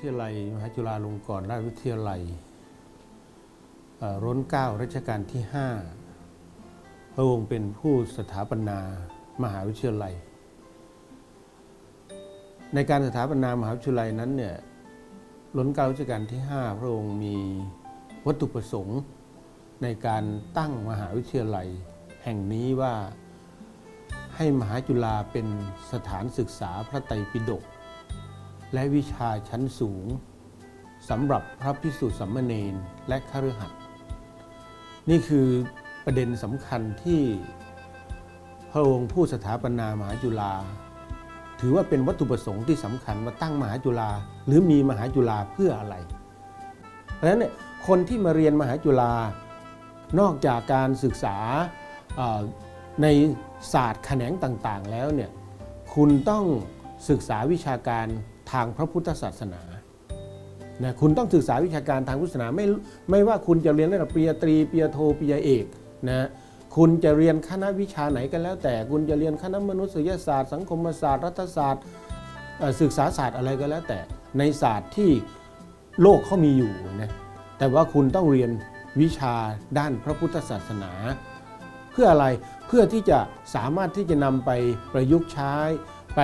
ทยาลัยมหาจุฬาลงกรณราชวิทยาลัยเอ่อร้นเก้ารัชกาลที่ 5 พระองค์เป็นผู้สถาปนามหาวิทยาลัย ในการสถาปนามหาวิทยาลัยนั้นเนี่ยร้นเก้ารัชกาลที่ 5 พระองค์มีวัตถุประสงค์ในการตั้งมหาวิทยาลัย แห่งนี้ว่าให้มหาจุฬาเป็นสถานศึกษาพระไตรปิฎก และวิชาชั้นสูงสำหรับพระพิสุสัมมเนนและคฤหัสถ์นี่คือประเด็นสำคัญที่พระองค์ผู้สถาปนามหาจุฬาถือว่าเป็นวัตถุประสงค์ที่สำคัญว่าตั้งมหาจุฬาหรือมีมหาจุฬาเพื่ออะไร เพราะฉะนั้นเนี่ยคนที่มาเรียนมหาจุฬานอกจากการศึกษาในศาสตร์แขนงต่างๆแล้วเนี่ยคุณต้องศึกษาวิชาการ ทางพระพุทธศาสนานะคุณต้องศึกษาวิชาการทางพุทธศาสนาไม่ไม่ว่าคุณจะเรียนระดับปริญญาตรีปริญญาโทปริญญาเอกนะคุณจะเรียนคณะวิชาไหนกันแล้ว แต่คุณจะเรียนคณะมนุษยศาสตร์ สังคมศาสตร์ รัฐศาสตร์ศึกษาศาสตร์อะไรก็แล้วแต่ในศาสตร์ที่โลกเขามีอยู่นะแต่ว่าคุณต้องเรียนวิชาด้านพระพุทธศาสนา เพื่ออะไรเพื่อที่จะสามารถที่จะนำไปประยุกต์ใช้ไป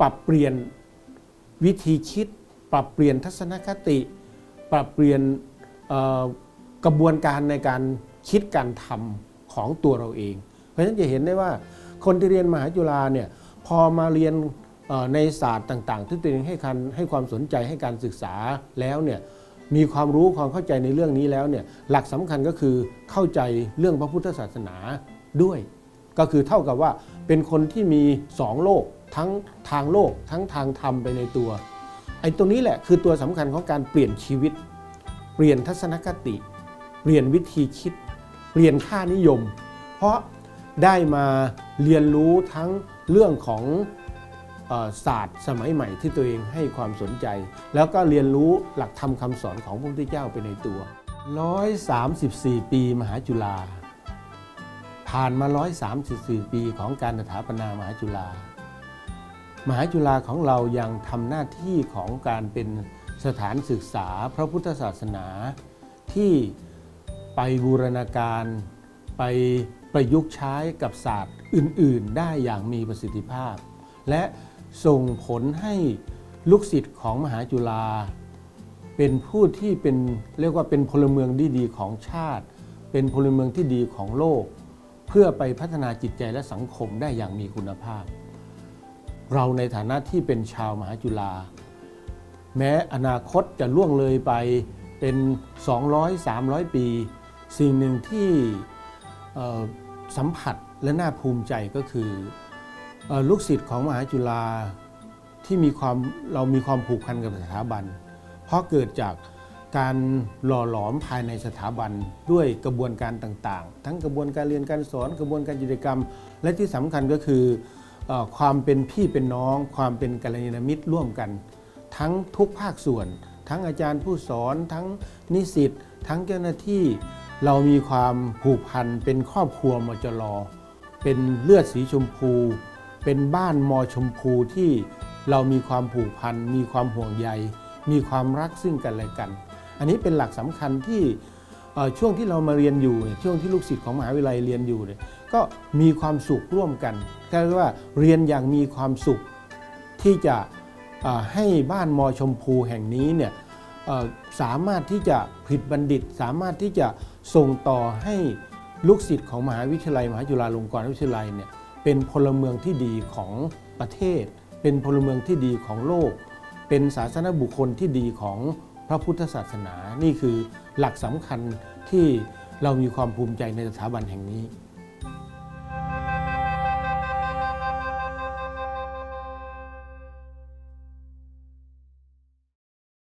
ปรับเปลี่ยนวิธีคิด ปรับเปลี่ยนทัศนคติ ปรับเปลี่ยนกระบวนการในการคิดการทำของตัวเราเอง เพราะฉะนั้นจะเห็นได้ว่าคนที่เรียนมหาจุฬาเนี่ยพอมาเรียนในศาสตร์ต่าง ๆ ที่ตัวเองให้การให้ความสนใจให้การศึกษาแล้วเนี่ยมีความรู้ความเข้าใจในเรื่องนี้แล้วเนี่ยหลักสำคัญก็คือเข้าใจเรื่องพระพุทธศาสนาด้วย ก็คือเท่ากับว่าเป็นคนที่มีสองโลก ทั้งทางโลก ทั้งทางธรรมไปในตัวไอ้ตรงนี้แหละคือตัวสำคัญของการเปลี่ยนชีวิต เปลี่ยนทัศนคติ เปลี่ยนวิธีคิด เปลี่ยนค่านิยม เพราะได้มาเรียนรู้ทั้งเรื่องของศาสตร์สมัยใหม่ที่ตัวเองให้ความสนใจ แล้วก็เรียนรู้หลักธรรมคำสอนของพระพุทธเจ้าไปในตัว 134 ปีมหาจุฬาผ่านมา 134 ปีของการสถาปนามหาจุฬา มหาจุฬาของเรายังทำหน้าที่ของการเป็นสถานศึกษาพระพุทธศาสนา ที่ไปบูรณาการไปประยุกต์ใช้กับศาสตร์อื่น ๆ ได้อย่างมีประสิทธิภาพ และส่งผลให้ลูกศิษย์ของมหาจุฬาเป็นผู้ที่เป็นเรียกว่าเป็นพลเมืองที่ดีของชาติ เป็นพลเมืองที่ดีของโลก เพื่อไปพัฒนาจิตใจและสังคมได้อย่างมีคุณภาพ เราในฐานะที่เป็นชาวมหาจุฬาแม้อนาคตจะล่วงเลยไปเป็น 200-300 ปี สิ่งหนึ่งที่สัมผัสและน่าภูมิใจก็คืออลูกศิษย์ของมหาจุฬาที่มีความเรามีความผูกพันกับสถาบัน เพราะเกิดจากการหล่อหลอมภายในสถาบันด้วยกระบวนการต่างๆ ทั้งกระบวนการเรียนการสอนกระบวนการกิจกรรม และที่สำคัญก็คือ ความเป็นพี่เป็นน้อง ความเป็นกัลยาณมิตรร่วมกัน ทั้งทุกภาคส่วน ทั้งอาจารย์ผู้สอน ทั้งนิสิตทั้งเจ้าหน้าที่ เรามีความผูกพันเป็นครอบครัวมจรอเป็นเลือดสีชมพู เป็นบ้านมอชมพูที่เรามีความผูกพันมีความห่วงใย มีความรักซึ่งกันและกัน อันนี้เป็นหลักสำคัญที่ ช่วงที่เรามาเรียนอยู่เนี่ยช่วงที่ลูกศิษย์ของมหาวิทยาลัยเรียนอยู่เนี่ยก็มีความสุขร่วมกันก็เรียกว่าเรียนอย่างมีความสุขที่จะให้บ้านมอชมพูแห่งนี้เนี่ยสามารถที่จะผลิตบัณฑิต สามารถที่จะส่งต่อให้ลูกศิษย์ของมหาวิทยาลัย มหาจุฬาลงกรณ์วิทยาลัยเนี่ยเป็นพลเมืองที่ดีของประเทศ เป็นพลเมืองที่ดีของโลก เป็นศาสนบุคคลที่ดีของพระพุทธศาสนา นี่คือหลักสำคัญ ที่เรามีความภูมิใจในสถาบันแห่งนี้